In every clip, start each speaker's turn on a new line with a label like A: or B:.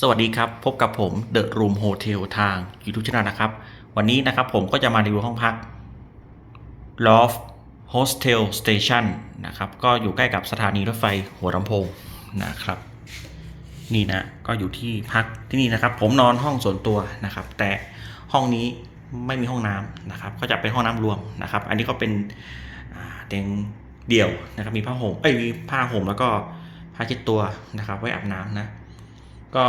A: สวัสดีครับ พบกับผม The Room Hotel ทาง YouTube Channel นะครับ วันนี้นะครับผมก็จะมารีวิวห้องพัก Loft Hostel Station นะครับ ก็อยู่ใกล้กับสถานีรถไฟหัวลำโพงนะครับ นี่นะ ก็อยู่ที่พักที่นี่นะครับ ผมนอนห้องส่วนตัวนะครับ แต่ห้องนี้ไม่มีห้องน้ำนะครับ ก็จะเป็นห้องน้ำรวมนะครับ อันนี้ก็เป็นเตียงเดี่ยวนะครับ มีผ้าห่มเอ้ยมีผ้าห่มแล้วก็ผ้าเช็ดตัวนะครับ ไว้อาบน้ำนะ ก็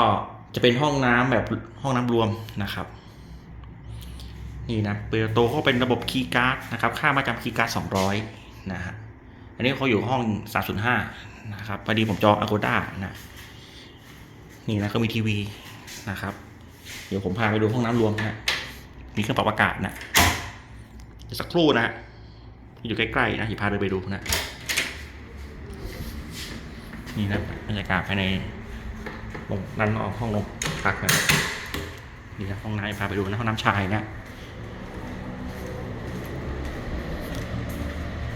A: จะเป็นห้องน้ำแบบห้องน้ำรวมนะครับ นี่นะเปิดประตูก็เป็นระบบคีย์การ์ดนะครับ ค่ามาจำคีย์การ์ด200นะฮะอันนี้เขาอยู่ห้อง305นะครับพอดีผมจอง Agoda นะนี่นะก็มีทีวีนะครับ เดี๋ยวผมพาไปดูห้องน้ำรวมนะมีเครื่องปรับอากาศนะเดี๋ยวสักครู่นะอยู่ใกล้ๆนะอย่าพาไปไปดูนะนี่นะบรรยากาศภายใน ลงด้นนอกห้องลงพักนะนี่นะห้องน้ำพาไปดูนะห้องน้ำชายนะ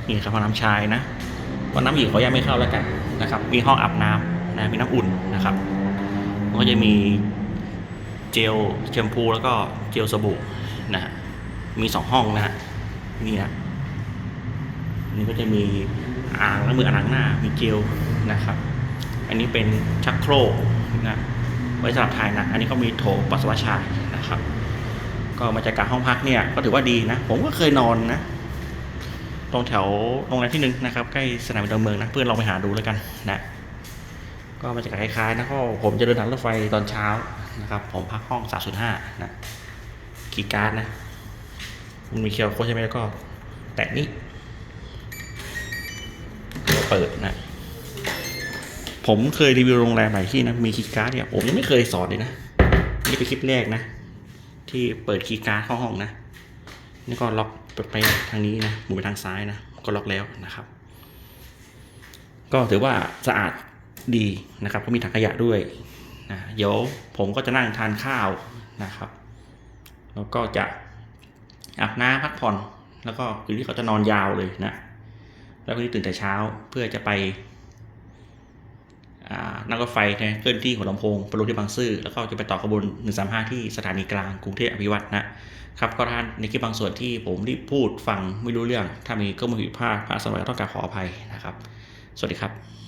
A: นี่ครับห้องน้ำชายนะห้องน้ำหญิงเขายังไม่เข้าแล้วกันนะครับ มีห้องอาบน้ำนะมีน้ำอุ่นนะครับก็จะมีเจลแชมพูแล้วก็เจลสบู่นะฮะมีสองห้องนะฮะนี่นะนี่ก็จะมีอ่างล้างมืออ่างล้างหน้ามีเจลนะครับ อันนี้เป็นชักโครก นะไว้สำหรับถ่ายหนะอันนี้ก็มีโถปัสสาวะชายนะครับ ก็บรรยากาศห้องพักเนี่ยก็ถือว่าดีนะ ผมก็เคยนอนนะ ตรงแถวโรงแรมที่หนึ่งนะครับ ใกล้สนามบินดอนเมืองนะ เพื่อนลองไปหาดูแล้วกันนะ ก็บรรยากาศคล้ายๆนะก็ผมจะเดินทางรถไฟตอนเช้านะครับ ผมพักห้อง 305 นะคีย์การ์ดนะมันมีเคียวโค้ดใช่ไหมแล้วก็ แตะนี้เปิดนะ ผมเคยรีวิวโรงแรมหลายที่นะ มีคีย์การ์ดเนี่ยผมยังไม่เคยสอนเลยนะ นี่เป็นคลิปแรกนะ ที่เปิดคีย์การ์ดเข้าห้องนะ นี่ก็ล็อกไปทางนี้นะ หมุนไปทางซ้ายนะ ก็ล็อกแล้วนะครับ ก็ถือว่าสะอาดดีนะครับ ก็มีถังขยะด้วยนะเดี๋ยวผมก็จะนั่งทานข้าวนะครับ แล้วก็จะอาบน้ำพักผ่อน แล้วก็คืนที่เขาจะนอนยาวเลยนะ แล้วก็ตื่นแต่เช้าเพื่อจะไป นั่งรถไฟนะเคลื่อนที่หัวลำโพงไปลงที่บางซื่อแล้วก็จะไปต่อขบวน 135 ที่สถานีกลางกรุงเทพอภิวัตนะครับก็ท่านในคลิปบางส่วนที่ผมรีบพูดฟังไม่รู้เรื่อง ถ้ามีก็มือผิดพลาดพระสมัยต้องการขออภัยนะครับ สวัสดีครับ